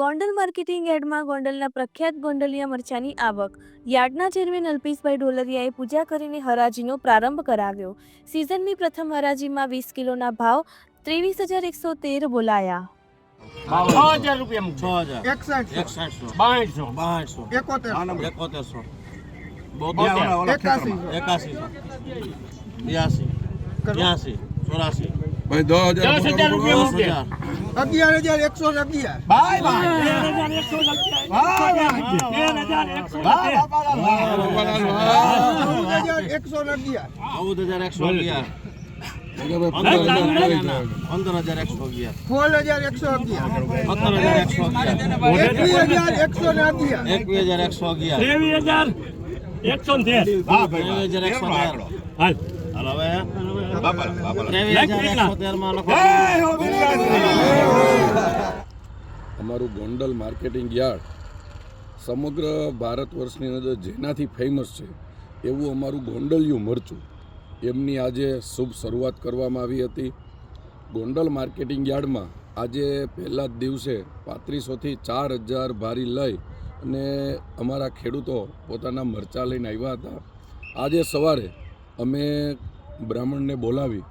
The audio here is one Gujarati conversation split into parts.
ગોંડલ માર્કેટિંગ યાર્ડમાં ગોંડલના પ્રખ્યાત ગોંડલિયા મરચાની આવક. યાર્ડના ચેરમેન અલ્પેશભાઈ ઢોલરિયાએ પૂજા કરીને હરાજીનો પ્રારંભ કરાવ્યો. સિઝનની પ્રથમ હરાજીમાં વીસ કિલોના ભાવ ત્રેવીસ હજાર એકસો તેર બોલાયા. છ હજાર રૂપિયા છ હજાર. એકસઠ એકસઠસો. એકોતેર એકાસી બ્યાસી. ચોરાસી. દસ હજાર દસ રૂપિયા હજાર. અગિયાર હજાર એકસો અગિયાર. Bye bye. હજાર એકસો અગિયાર. ચૌદ હજાર એકસો અગિયાર ચૌદ હજાર એકસો અગિયાર. પંદર હજાર પંદર હજાર એકસો અગિયાર સોળ હજાર એકસો અગિયાર સત્તર હજાર એકસો અગિયાર. એકવીસ હજાર એકસો અગિયાર એકવીસ હજાર એકસો અગિયાર. ત્રેવીસ હજાર એકસો. ત્રેવીસ હજાર એકસો તેર હાલ. હાલો. ત્રેવીસ હજાર એકસો તેર લખો અમારું ગોંડલ માર્કેટિંગ યાર્ડ સમગ્ર ભારત વર્ષની અંદર જેનાથી ફેમસ છે, એવું અમારું ગોંડલિયું મરચું. એમની આજે શુભ શરૂઆત કરવામાં આવી હતી. ગોંડલ માર્કેટિંગ યાર્ડમાં આજે પહેલા જ દિવસે પાંત્રીસોથી ચાર હજાર ભારી લઈ અને અમારા ખેડૂતો પોતાના મરચાં લઈને આવ્યા હતા. આજે સવારે અમે બ્રાહ્મણને બોલાવી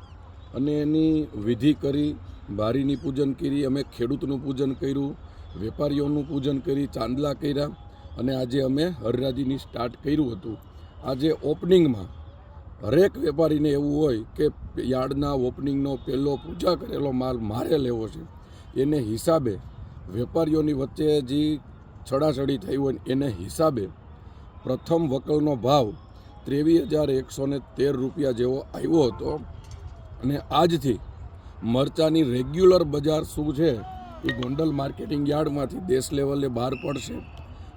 અને એની વિધિ કરી, બારીની પૂજન કરી, અમે ખેડૂતનું પૂજન કર્યું, વેપારીઓનું પૂજન કરી, ચાંદલા કર્યા અને આજે અમે હરરાજીની સ્ટાર્ટ કર્યું હતું. આજે ઓપનિંગમાં હરેક વેપારીને એવું હોય કે યાર્ડના ઓપનિંગનો પહેલો પૂજા કરેલો માલ મારે લેવો છે. એને હિસાબે વેપારીઓની વચ્ચે જે છડાછડી થઈ હોય એને હિસાબે પ્રથમ વકલનો ભાવ ત્રેવીસ હજાર એકસો તેર રૂપિયા જેવો આવ્યો હતો. અને આજથી મરચાની રેગ્યુલર બજાર શું છે એ ગોંડલ માર્કેટિંગ યાર્ડમાંથી દેશ લેવલે બહાર પડશે.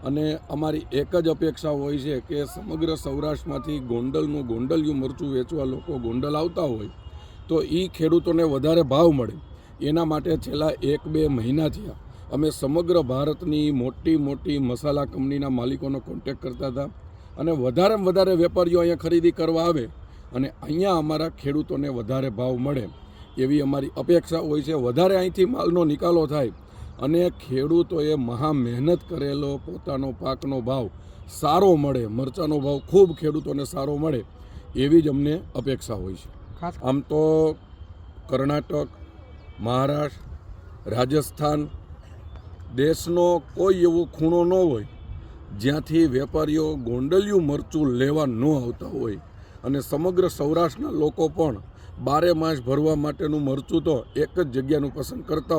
અને અમારી એક જ અપેક્ષા હોય છે કે સમગ્ર સૌરાષ્ટ્રમાંથી ગોંડલનું ગોંડલિયું મરચું વેચવા લોકો ગોંડલ આવતા હોય, તો એ ખેડૂતોને વધારે ભાવ મળે. એના માટે છેલ્લા એક બે મહિના થયા અમે સમગ્ર ભારતની મોટી મોટી મસાલા કંપનીના માલિકોનો કોન્ટેક્ટ કરતા હતા. અને વધારેમાં વધારે વેપારીઓ અહીંયા ખરીદી કરવા આવે અને અહીંયા અમારા ખેડૂતોને વધારે ભાવ મળે એવી અમારી અપેક્ષા હોય છે. વધારે અહીંથી માલનો નિકાલો થાય અને ખેડૂતોએ મહા મહેનત કરેલો પોતાનો પાકનો ભાવ સારો મળે મરચાંનો ભાવ ખૂબ ખેડૂતોને સારો મળે એવી જ અમને અપેક્ષા હોય છે. આમ તો કર્ણાટક મહારાષ્ટ્ર રાજસ્થાન દેશનો કોઈ એવો ખૂણો ન હોય જ્યાંથી વેપારીઓ ગોંડલિયું મરચું લેવા ન આવતા હોય અને સમગ્ર સૌરાષ્ટ્રના લોકો પણ બારે માસ ભરવા માટેનું મરચું તો એક જ જગ્યાનું પસંદ કરતા